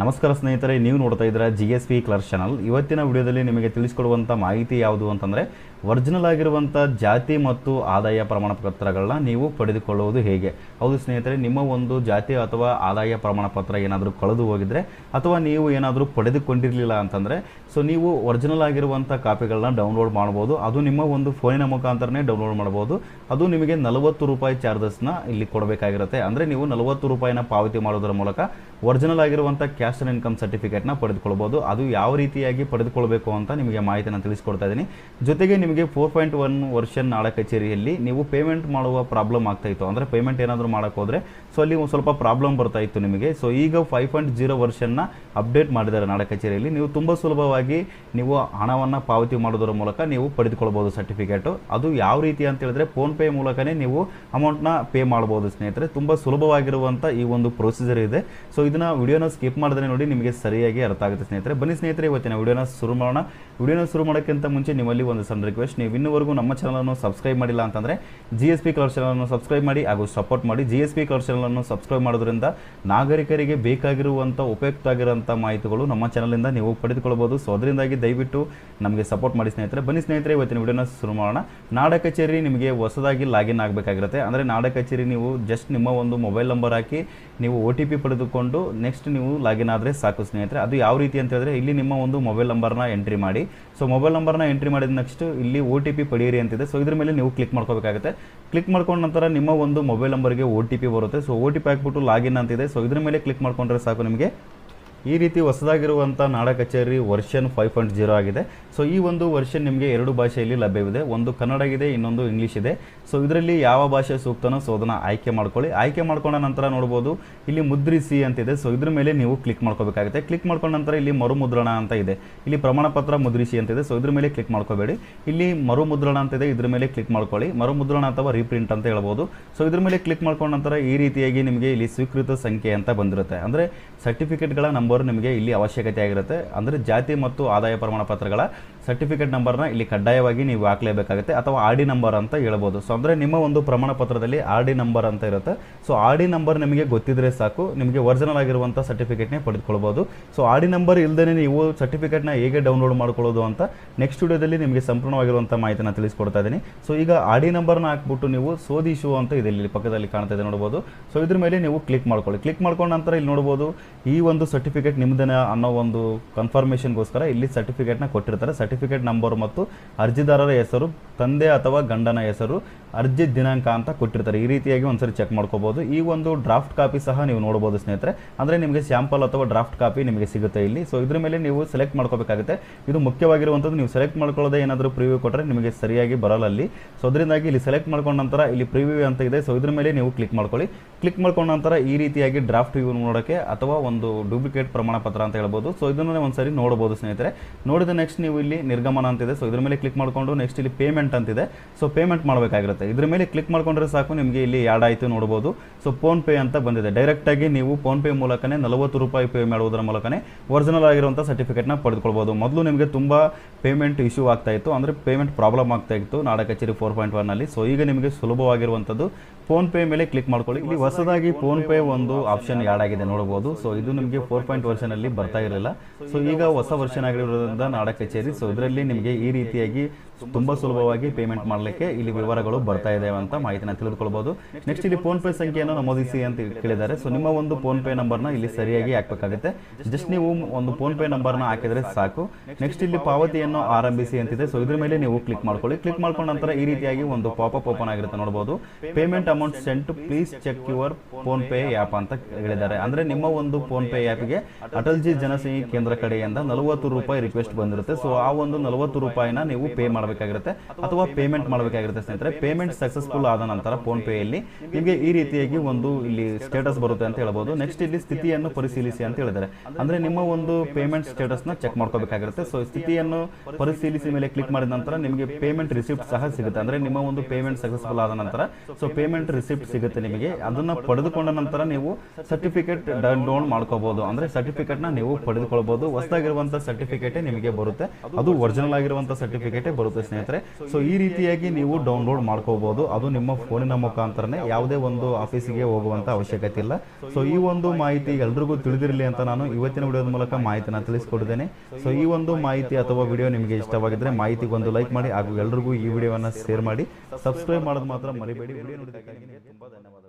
ನಮಸ್ಕಾರ ಸ್ನೇಹಿತರೆ, ನೀವು ನೋಡ್ತಾ ಇದ್ದೀರಾ G S P clerk channel ಇವತ್ತಿನ ವಿಡಿಯೋದಲ್ಲಿ ನಿಮಗೆ ತಿಳಿಸ್ಕೊಡುವಂಥ ಮಾಹಿತಿ ಯಾವುದು ಅಂತಂದರೆ ಒರಿಜಿನಲ್ ಆಗಿರುವಂಥ ಜಾತಿ ಮತ್ತು ಆದಾಯ ಪ್ರಮಾಣ ಪತ್ರಗಳನ್ನ ನೀವು ಪಡೆದುಕೊಳ್ಳುವುದು ಹೇಗೆ? ಹೌದು ಸ್ನೇಹಿತರೆ, ನಿಮ್ಮ ಒಂದು ಜಾತಿ ಅಥವಾ ಆದಾಯ ಪ್ರಮಾಣ ಪತ್ರ ಏನಾದರೂ ಕಳೆದು ಹೋಗಿದ್ರೆ ಅಥವಾ ನೀವು ಏನಾದರೂ ಪಡೆದುಕೊಂಡಿರಲಿಲ್ಲ ಅಂತಂದರೆ ಸೊ ನೀವು ಒರಿಜಿನಲ್ ಆಗಿರುವಂಥ ಕಾಪಿಗಳನ್ನ ಡೌನ್ಲೋಡ್ ಮಾಡ್ಬೋದು ಅದು ನಿಮ್ಮ ಒಂದು ಫೋನಿನ ಮುಖಾಂತರನೇ ಡೌನ್ಲೋಡ್ ಮಾಡ್ಬೋದು ಅದು ನಿಮಗೆ ನಲವತ್ತು ರೂಪಾಯಿ ಚಾರ್ಜಸ್ನ ಇಲ್ಲಿ ಕೊಡಬೇಕಾಗಿರುತ್ತೆ. ಅಂದರೆ ನೀವು ನಲವತ್ತು ರೂಪಾಯಿನ ಪಾವತಿ ಮಾಡೋದರ ಮೂಲಕ ಒರಿಜಿನಲ್ ಆಗಿರುವಂಥ ಕ್ಯಾಶ್ ಆನ್ ಇನ್ಕಮ್ ಸರ್ಟಿಫಿಕೇಟ್ನ ಪಡೆದುಕೊಳ್ಬೋದು ಅದು ಯಾವ ರೀತಿಯಾಗಿ ಪಡೆದುಕೊಳ್ಬೇಕು ಅಂತ ನಿಮಗೆ ಮಾಹಿತಿನ ತಿಳಿಸ್ಕೊಡ್ತಾ ಇದ್ದೀನಿ. ಜೊತೆಗೆ ನಿಮಗೆ ಫೋರ್ ಪಾಯಿಂಟ್ ಒನ್ ವರ್ಷನ್ ನಾಡ ಕಚೇರಿಯಲ್ಲಿ ನೀವು ಪೇಮೆಂಟ್ ಮಾಡುವ ಪ್ರಾಬ್ಲಮ್ ಆಗ್ತಾ ಇತ್ತು. ಅಂದರೆ ಪೇಮೆಂಟ್ ಏನಾದರೂ ಮಾಡೋಕೆ ಹೋದರೆ ಸೊ ಅಲ್ಲಿ ಒಂದು ಸ್ವಲ್ಪ ಪ್ರಾಬ್ಲಮ್ ಬರ್ತಾ ಇತ್ತು ನಿಮಗೆ. ಸೊ ಈಗ ಫೈವ್ ಪಾಯಿಂಟ್ ಜೀರೋ ವರ್ಷನ್ನ ಅಪ್ಡೇಟ್ ಮಾಡಿದ್ದಾರೆ ನಾಡ ಕಚೇರಿಯಲ್ಲಿ. ನೀವು ತುಂಬ ಸುಲಭವಾಗಿ ನೀವು ಹಣವನ್ನು ಪಾವತಿ ಮಾಡೋದರ ಮೂಲಕ ನೀವು ಪಡೆದುಕೊಳ್ಬೋದು ಸರ್ಟಿಫಿಕೇಟು ಅದು ಯಾವ ರೀತಿ ಅಂತ ಹೇಳಿದ್ರೆ ಫೋನ್ಪೇ ಮೂಲಕನೇ ನೀವು ಅಮೌಂಟ್ನ ಪೇ ಮಾಡ್ಬೋದು ಸ್ನೇಹಿತರೆ. ತುಂಬ ಸುಲಭವಾಗಿರುವಂಥ ಈ ಒಂದು ಪ್ರೊಸೀಜರ್ ಇದೆ. ಸೊ ಇದನ್ನ ವಿಡಿಯೋನ ಸ್ಕಿಪ್ ಮಾಡಿದ್ರೆ ನೋಡಿ ನಿಮಗೆ ಸರಿಯಾಗಿ ಅರ್ಥ ಆಗುತ್ತೆ ಸ್ನೇಹಿತರೆ. ಬನ್ನಿ ಸ್ನೇಹಿತರೆ, ಇವತ್ತಿನ ವಿಡಿಯೋನ ಶುರು ಮಾಡೋಣ. ವಿಡಿಯೋನ ಶುರು ಮಾಡೋಕ್ಕಿಂತ ಮುಂಚೆ ನಿಮ್ಮಲ್ಲಿ ಒಂದು ಸಣ್ಣ ರಿಕ್ವೆಸ್ಟ್ ನೀವು ಇನ್ನೂವರೆಗೂ ನಮ್ಮ ಚಾನಲನ್ನು ಸಬ್ಸ್ಕ್ರೈಬ್ ಮಾಡಿಲ್ಲ ಅಂತಂದರೆ ಜಿ ಎಸ್ ಪಿ ಕಲರ್ ಚಾನಲನ್ನು ಸಬ್ಸ್ಕ್ರೈಬ್ ಮಾಡಿ ಹಾಗೂ ಸಪೋರ್ಟ್ ಮಾಡಿ. ಜಿ ಎಸ್ ಪಿ ಕಲರ್ ಚಾನಲನ್ನು ಸಬ್ಸ್ಕ್ರೈಬ್ ಮಾಡೋದ್ರಿಂದ ನಾಗರಿಕರಿಗೆ ಬೇಕಾಗಿರುವಂಥ ಉಪಯುಕ್ತ ಆಗಿರುವಂಥ ಮಾಹಿತಿಗಳು ನಮ್ಮ ಚಾನಲಿಂದ ನೀವು ಪಡೆದುಕೊಳ್ಬೋದು ಸೊ ಅದರಿಂದಾಗಿ ದಯವಿಟ್ಟು ನಮಗೆ ಸಪೋರ್ಟ್ ಮಾಡಿ ಸ್ನೇಹಿತರೆ. ಬನ್ನಿ ಸ್ನೇಹಿತರೆ, ಇವತ್ತಿನ ವಿಡಿಯೋನ ಶುರು ಮಾಡೋಣ. ನಾಡ ಕಚೇರಿ ನಿಮಗೆ ಹೊಸದಾಗಿ ಲಾಗಿನ್ ಆಗಬೇಕಾಗಿರುತ್ತೆ. ಅಂದರೆ ನಾಡ ಕಚೇರಿ ನೀವು ಜಸ್ಟ್ ನಿಮ್ಮ ಒಂದು ಮೊಬೈಲ್ ನಂಬರ್ ಹಾಕಿ ನೀವು ಒ ಟಿ ಪಿ ಪಡೆದುಕೊಂಡು ನೆಕ್ಸ್ಟ್ ನೀವು ಲಾಗಿನ್ ಆದರೆ ಸಾಕು ಸ್ನೇಹಿತರೆ. ಅದು ಯಾವ ರೀತಿ ಅಂತ ಹೇಳಿದ್ರೆ ಇಲ್ಲಿ ನಿಮ್ಮ ಒಂದು ಮೊಬೈಲ್ ನಂಬರ್ನ ಎಂಟ್ರಿ ಮಾಡಿ. ಸೊ ಮೊಬೈಲ್ ನಂಬರ್ನ ಎಂಟ್ರಿ ಮಾಡಿದ ನೆಕ್ಸ್ಟ್ ಇಲ್ಲಿ ಒ ಟಿ ಪಿ ಪಡೆಯಿರಿ ಅಂತಿದೆ. ಸೊ ಇದ್ರ ಮೇಲೆ ನೀವು ಕ್ಲಿಕ್ ಮಾಡ್ಕೋಬೇಕಾಗುತ್ತೆ. ಕ್ಲಿಕ್ ಮಾಡ್ಕೊಂಡ ನಂತರ ನಿಮ್ಮ ಒಂದು ಮೊಬೈಲ್ ನಂಬರ್ಗೆ ಒ ಟಿ ಪಿ ಬರುತ್ತೆ. ಸೊ ಒ ಟಿ ಪಿ ಹಾಕ್ಬಿಟ್ಟು ಲಾಗಿನ್ ಅಂತಿದೆ ಸೊ, ಇದ್ರ ಮೇಲೆ ಕ್ಲಿಕ್ ಮಾಡ್ಕೊಂಡ್ರೆ ಸಾಕು ನಿಮಗೆ. ಈ ರೀತಿ ಹೊಸದಾಗಿರುವಂಥ Nada Kacheri version five point zero ಆಗಿದೆ. ಸೊ ಈ ಒಂದು ವರ್ಷನ್ ನಿಮಗೆ ಎರಡು ಭಾಷೆಯಲ್ಲಿ ಲಭ್ಯವಿದೆ. ಒಂದು ಕನ್ನಡ ಇದೆ, ಇನ್ನೊಂದು ಇಂಗ್ಲೀಷ್ ಇದೆ. ಸೊ ಇದರಲ್ಲಿ ಯಾವ ಭಾಷೆ ಸೂಕ್ತನೋ ಸೊ ಅದನ್ನು ಆಯ್ಕೆ ಮಾಡ್ಕೊಳ್ಳಿ. ಆಯ್ಕೆ ಮಾಡ್ಕೊಂಡ ನಂತರ ನೋಡ್ಬೋದು, ಇಲ್ಲಿ ಮುದ್ರಿಸಿ ಅಂತಿದೆ. ಸೊ ಇದ್ರ ಮೇಲೆ ನೀವು ಕ್ಲಿಕ್ ಮಾಡ್ಕೋಬೇಕಾಗುತ್ತೆ. ಕ್ಲಿಕ್ ಮಾಡ್ಕೊಂಡ ನಂತರ ಇಲ್ಲಿ ಮರುಮುದ್ರಣ ಅಂತ ಇದೆ. ಇಲ್ಲಿ ಪ್ರಮಾಣ ಪತ್ರ ಮುದ್ರಿಸಿ ಅಂತಿದೆ. ಸೊ ಇದ್ರ ಮೇಲೆ ಕ್ಲಿಕ್ ಮಾಡ್ಕೋಬೇಡಿ. ಇಲ್ಲಿ ಮರುಮುದ್ರಣ ಅಂತಿದೆ ಇದ್ರ ಮೇಲೆ ಕ್ಲಿಕ್ ಮಾಡ್ಕೊಳ್ಳಿ. ಮರುಮುದ್ರಣ ಅಥವಾ ರೀಪ್ರಿಂಟ್ ಅಂತ ಹೇಳ್ಬೋದು. ಸೊ ಇದ್ರ ಮೇಲೆ ಕ್ಲಿಕ್ ಮಾಡ್ಕೊಂಡ ನಂತರ ಈ ರೀತಿಯಾಗಿ ನಿಮಗೆ ಇಲ್ಲಿ ಸ್ವೀಕೃತ ಸಂಖ್ಯೆ ಅಂತ ಬಂದಿರುತ್ತೆ. ಅಂದರೆ ಸರ್ಟಿಫಿಕೇಟ್ಗಳ ನಂಬರ್ ನಿಮಗೆ ಇಲ್ಲಿ ಅವಶ್ಯಕತೆ ಆಗಿರುತ್ತೆ. ಅಂದರೆ ಜಾತಿ ಮತ್ತು ಆದಾಯ ಪ್ರಮಾಣ ಪತ್ರಗಳ ಸರ್ಟಿಫಿಕೇಟ್ ನಂಬರ್ನ ಇಲ್ಲಿ ಕಡ್ಡಾಯವಾಗಿ ನೀವು ಹಾಕಲೇಬೇಕಾಗುತ್ತೆ ಅಥವಾ ಆರ್ ಡಿ ನಂಬರ್ ಅಂತ ಹೇಳ್ಬೋದು. ಸೊ ಅಂದರೆ ನಿಮ್ಮ ಒಂದು ಪ್ರಮಾಣ ಪತ್ರದಲ್ಲಿ ಆರ್ ಡಿ ನಂಬರ್ ಅಂತ ಇರುತ್ತೆ. ಸೊ ಆರ್ ಡಿ ನಂಬರ್ ನಿಮಗೆ ಗೊತ್ತಿದ್ರೆ ಸಾಕು. ನಿಮಗೆ ಒರಿಜಿನಲ್ ಆಗಿರುವಂಥ ಸರ್ಟಿಫಿಕೇಟ್ನೇ ಪಡೆದುಕೊಳ್ಬೋದು. ಸೊ ಆರ್ ಡಿ ನಂಬರ್ ಇಲ್ಲದೇ ನೀವು ಸರ್ಟಿಫಿಕೇಟ್ನ ಹೇಗೆ ಡೌನ್ಲೋಡ್ ಮಾಡ್ಕೊಳ್ಳೋದು ಅಂತ ನೆಕ್ಸ್ಟ್ ವಿಡಿಯೋದಲ್ಲಿ ನಿಮಗೆ ಸಂಪೂರ್ಣವಾಗಿರುವಂಥ ಮಾಹಿತಿನ ತಿಳಿಸ್ಕೊಡ್ತಾ ಇದ್ದೀನಿ. ಸೊ ಈಗ ಆರ್ ಡಿ ನಂಬರ್ನ ಹಾಕ್ಬಿಟ್ಟು ನೀವು ಸೋದಿ ಇಶ್ಯೂ ಅಂತ ಇದೆ ಇಲ್ಲಿ ಪಕ್ಕದಲ್ಲಿ ಕಾಣ್ತಾ ಇದೆ ನೋಡ್ಬೋದು. ಸೊ ಇದ್ರ ಮೇಲೆ ನೀವು ಕ್ಲಿಕ್ ಮಾಡ್ಕೊಳ್ಳಿ. ಕ್ಲಿಕ್ ಮಾಡ್ಕೊಂಡ ನಂತರ ಇಲ್ಲಿ ನೋಡ್ಬೋದು, ಈ ಒಂದು ಸರ್ಟಿಫಿಕೇಟ್ ನಿಮ್ಮದೇ ಅನ್ನೋ ಒಂದು ಕನ್ಫರ್ಮೇಷನ್ಗೋಸ್ಕರ ಇಲ್ಲಿ ಸರ್ಟಿಫಿಕೇಟ್ನ ಕೊಟ್ಟಿರ್ತಾರೆ. ಸರ್ಟಿಫಿಕೇಟ್ ನಂಬರ್ ಮತ್ತು ಅರ್ಜಿದಾರರ ಹೆಸರು ತಂದೆ ಅಥವಾ ಗಂಡನ ಹೆಸರು ಅರ್ಜಿ ದಿನಾಂಕ ಅಂತ ಕೊಟ್ಟಿರ್ತಾರೆ. ಈ ರೀತಿಯಾಗಿ ಒಂದ್ಸರಿ ಚೆಕ್ ಮಾಡ್ಕೋಬಹುದು ಈ ಒಂದು ಡ್ರಾಫ್ಟ್ ಕಾಪಿ ಸಹ ನೀವು ನೋಡಬಹುದು ಸ್ನೇಹಿತರೆ. ಅಂದರೆ ನಿಮಗೆ ಸ್ಯಾಂಪಲ್ ಅಥವಾ ಡ್ರಾಫ್ಟ್ ಕಾಪಿ ನಿಮಗೆ ಸಿಗುತ್ತೆ ಇಲ್ಲಿ. ಸೊ ಇದ್ರ ಮೇಲೆ ನೀವು ಸೆಲೆಕ್ಟ್ ಮಾಡ್ಕೋಬೇಕಾಗುತ್ತೆ. ಇದು ಮುಖ್ಯವಾಗಿರುವಂಥದ್ದು ನೀವು ಸೆಲೆಕ್ಟ್ ಮಾಡ್ಕೊಳ್ಳೋದೇ ಏನಾದರೂ ಪ್ರಿವ್ಯೂ ಕೊಟ್ಟರೆ ನಿಮಗೆ ಸರಿಯಾಗಿ ಬರಲ್ಲ ಅಲ್ಲಿ. ಸೊ ಅದರಿಂದಾಗಿ ಇಲ್ಲಿ ಸೆಲೆಕ್ಟ್ ಮಾಡ್ಕೊಂಡ ನಂತರ ಇಲ್ಲಿ ಪ್ರಿವ್ಯೂ ಅಂತ ಇದೆ. ಸೊ ಇದ್ರ ಮೇಲೆ ನೀವು ಕ್ಲಿಕ್ ಮಾಡ್ಕೊಳ್ಳಿ. ಕ್ಲಿಕ್ ಮಾಡ್ಕೊಂಡ ನಂತರ ಈ ರೀತಿಯಾಗಿ ಡ್ರಾಫ್ಟ್ ವ್ಯೂ ನೋಡೋಕೆ ಅಥವಾ ಒಂದು ಡೂಪ್ಲಿಕೇಟ್ ಪ್ರಮಾಣ ಪತ್ರ ಅಂತ ಹೇಳ್ಬೋದು. ಸೊ ಇದನ್ನೇ ಒಂದ್ಸರಿ ನೋಡಬಹುದು ಸ್ನೇಹಿತರೆ. ನೋಡಿದ ನೆಕ್ಸ್ಟ್ ನೀವು ಇಲ್ಲಿ ನಿರ್ಗಮನ ಅಂತಿದೆ ಸೊ ಇದ್ರ ಮೇಲೆ ಕ್ಲಿಕ್ ಮಾಡ್ಕೊಂಡು ನೆಕ್ಸ್ಟ್ ಇಲ್ಲಿ ಪೇಮೆಂಟ್ ಅಂತಿದೆ. ಸೊ ಪೇಮೆಂಟ್ ಮಾಡಬೇಕಾಗಿರುತ್ತೆ. ಇದ್ರ ಮೇಲೆ ಕ್ಲಿಕ್ ಮಾಡ್ಕೊಂಡ್ರೆ ಸಾಕು, ನಿಮಗೆ ಇಲ್ಲಿ ಯಾಡ್ ಆಯಿತು ನೋಡ್ಬೋದು. ಸೊ ಫೋನ್ ಪೇ ಅಂತ ಬಂದಿದೆ. ಡೈರೆಕ್ಟಾಗಿ ನೀವು ಫೋನ್ ಪೇ ಮೂಲಕನೇ ನಲವತ್ತು ರೂಪಾಯಿ ಪೇ ಮಾಡುವುದರ ಮೂಲಕನೇ ಒರಿಜಿನಲ್ ಆಗಿರುವಂಥ ಸರ್ಟಿಫಿಕೇಟ್ನ ಪಡೆದುಕೊಳ್ಬೋದು. ಮೊದಲು ನಿಮಗೆ ತುಂಬ ಪೇಮೆಂಟ್ ಇಶ್ಯೂ ಆಗ್ತಾ ಇತ್ತು. ಅಂದರೆ ಪೇಮೆಂಟ್ ಪ್ರಾಬ್ಲಮ್ ಆಗ್ತಾ ಇತ್ತು ನಾಡ ಕಚೇರಿ ಫೋರ್ ಪಾಯಿಂಟ್ ಒನ್ನಲ್ಲಿ ಸೊ ಈಗ ನಿಮಗೆ ಸುಲಭವಾಗಿರುವಂಥದ್ದು ಫೋನ್ ಪೇ ಮೇಲೆ ಕ್ಲಿಕ್ ಮಾಡ್ಕೊಳ್ಳಿ. ಇಲ್ಲಿ ಹೊಸದಾಗಿ ಫೋನ್ ಪೇ ಒಂದು ಆಪ್ಷನ್ ಯಾಡ್ ಆಗಿದೆ ನೋಡಬಹುದು ಸೊ ಇದು ನಿಮಗೆ ಫೋರ್ ಪಾಯಿಂಟ್ ವರ್ಷನ್ ಅಲ್ಲಿ ಬರ್ತಾ ಇರಲಿಲ್ಲ. ಸೊ ಈಗ ಹೊಸ ವರ್ಷನ್ ಆಗಿರೋದ್ರಿಂದ ನಾಡ ಕಚೇರಿ. ಸೊ ಇದರಲ್ಲಿ ನಿಮಗೆ ಈ ರೀತಿಯಾಗಿ ತುಂಬಾ ಸುಲಭವಾಗಿ ಪೇಮೆಂಟ್ ಮಾಡಲಿಕ್ಕೆ ಇಲ್ಲಿ ವಿವರಗಳು ಬರ್ತಾ ಇದೆ ಅಂತ ಮಾಹಿತಿನ ತಿಳಿದುಕೊಳ್ಬಹುದು ನೆಕ್ಸ್ಟ್ ಇಲ್ಲಿ ಫೋನ್ ಪೇ ಸಂಖ್ಯೆಯನ್ನು ನಮೂದಿಸಿ ಅಂತ ಕೇಳಿದ್ದಾರೆ. ಸೊ ನಿಮ್ಮ ಒಂದು ಫೋನ್ ಪೇ ನಂಬರ್ನ ಇಲ್ಲಿ ಸರಿಯಾಗಿ ಹಾಕಬೇಕಾಗುತ್ತೆ. ಜಸ್ಟ್ ನೀವು ಒಂದು ಫೋನ್ ಪೇ ನಂಬರ್ನ ಹಾಕಿದ್ರೆ ಸಾಕು. ನೆಕ್ಸ್ಟ್ ಇಲ್ಲಿ ಪಾವತಿಯನ್ನು ಆರಂಭಿಸಿ ಅಂತಿದೆ. ಸೊ ಇದ್ರ ಮೇಲೆ ನೀವು ಕ್ಲಿಕ್ ಮಾಡ್ಕೊಳ್ಳಿ. ಕ್ಲಿಕ್ ಮಾಡ್ಕೊಂಡ ನಂತರ ಈ ರೀತಿಯಾಗಿ ಒಂದು ಪಾಪಪ್ ಓಪನ್ ಆಗಿರುತ್ತೆ ನೋಡಬಹುದು payment amount sent please check your PhonePe app ಅಂತ ಹೇಳಿದ್ದಾರೆ. ಅಂದ್ರೆ ನಿಮ್ಮ ಒಂದು ಫೋನ್ ಪೇ ಆ್ಯಪ್ಗೆ ಅಟಲ್ಜಿ ಜನಸೇಹಿ ಕೇಂದ್ರ ಕಡೆಯಿಂದ ನಲವತ್ತು ರೂಪಾಯಿ ರಿಕ್ವೆಸ್ಟ್ ಬಂದಿರುತ್ತೆ. ಸೊ ಆ ಒಂದು ನಲವತ್ತು ರೂಪಾಯಿನ ನೀವು ಪೇ ಮಾಡಬೇಕಾಗಿರುತ್ತೆ ಅಥವಾ ಪೇಮೆಂಟ್ ಮಾಡಬೇಕಾಗಿರುತ್ತೆ. ಸ್ನೇಹಿತರೆ ಪೇಮೆಂಟ್ ಸಕ್ಸಸ್ಫುಲ್ ಆದ ನಂತರ ಫೋನ್ ಪೇಯಲ್ಲಿ ನಿಮಗೆ ಈ ರೀತಿಯಾಗಿ ಒಂದು ಇಲ್ಲಿ ಸ್ಟೇಟಸ್ ಬರುತ್ತೆ ಅಂತ ಹೇಳ್ಬೋದು. ನೆಕ್ಸ್ಟ್ ಇಲ್ಲಿ ಸ್ಥಿತಿಯನ್ನು ಪರಿಶೀಲಿಸಿ ಅಂತ ಹೇಳಿದ್ದಾರೆ. ಅಂದ್ರೆ ನಿಮ್ಮ ಒಂದು ಪೇಮೆಂಟ್ ಸ್ಟೇಟಸ್ನ ಚೆಕ್ ಮಾಡ್ಕೋಬೇಕಾಗಿರುತ್ತೆ. ಸೊ ಸ್ಥಿತಿಯನ್ನು ಪರಿಶೀಲಿಸಿ ಮೇಲೆ ಕ್ಲಿಕ್ ಮಾಡಿದ ನಂತರ ನಿಮಗೆ ಪೇಮೆಂಟ್ ರಿಸಿಪ್ಟ್ ಸಹ ಸಿಗುತ್ತೆ. ಅಂದ್ರೆ ನಿಮ್ಮ ಒಂದು ಪೇಮೆಂಟ್ ಸಕ್ಸಸ್ಫುಲ್ ಆದ ನಂತರ ಸೊ ಪೇಮೆಂಟ್ ರಿಸಿಪ್ಟ್ ಸಿಗುತ್ತೆ ನಿಮಗೆ. ಅದನ್ನ ಪಡೆದುಕೊಂಡ ನಂತರ ನೀವು ಸರ್ಟಿಫಿಕೇಟ್ ಡೌನ್ಲೋಡ್ ಮಾಡ್ಕೋಬಹುದು ಅಂದ್ರೆ ಸರ್ಟಿಫಿಕೇಟ್ನ ನೀವು ಪಡೆದುಕೊಳ್ಬಹುದು ಹೊಸದಾಗಿರುವಂತ ಸರ್ಟಿಫಿಕೇಟ್ ನಿಮಗೆ ಬರುತ್ತೆ. ಅದು ಒರಿಜಿನಲ್ ಆಗಿರುವಂತ ಸರ್ಟಿಫಿಕೇಟ್ ಬರುತ್ತೆ ಸ್ನೇಹಿತರೆ. ಸೊ ಈ ರೀತಿಯಾಗಿ ನೀವು ಡೌನ್ಲೋಡ್ ಮಾಡ್ಕೋಬಹುದು ಅದು ನಿಮ್ಮ ಫೋನಿನ ಮುಖಾಂತರನೇ ಯಾವುದೇ ಒಂದು ಆಫೀಸಿಗೆ ಹೋಗುವಂತ ಅವಶ್ಯಕತೆ ಇಲ್ಲ. ಸೊ ಈ ಒಂದು ಮಾಹಿತಿ ಎಲ್ರಿಗೂ ತಿಳಿದಿರಲಿ ಅಂತ ನಾನು ಇವತ್ತಿನ ವಿಡಿಯೋದ ಮೂಲಕ ಮಾಹಿತಿನ ತಿಳಿಸ್ಕೊಡಿದ್ದೇನೆ ಸೊ ಈ ಒಂದು ಮಾಹಿತಿ ಅಥವಾ ವಿಡಿಯೋ ನಿಮಗೆ ಇಷ್ಟವಾಗಿದ್ರೆ ಮಾಹಿತಿಗೊಂದು ಲೈಕ್ ಮಾಡಿ ಹಾಗೂ ಎಲ್ರಿಗೂ ಈ ವಿಡಿಯೋವನ್ನು ಶೇರ್ ಮಾಡಿ. ಸಬ್ಸ್ಕ್ರೈಬ್ ಮಾಡೋದು ಮಾತ್ರ ಮರಿಬೇಡಿ. ವಿಡಿಯೋ ನೋಡಿದ್ದಕ್ಕಾಗಿ ನಿಮಗೆ ತುಂಬಾ ಧನ್ಯವಾದ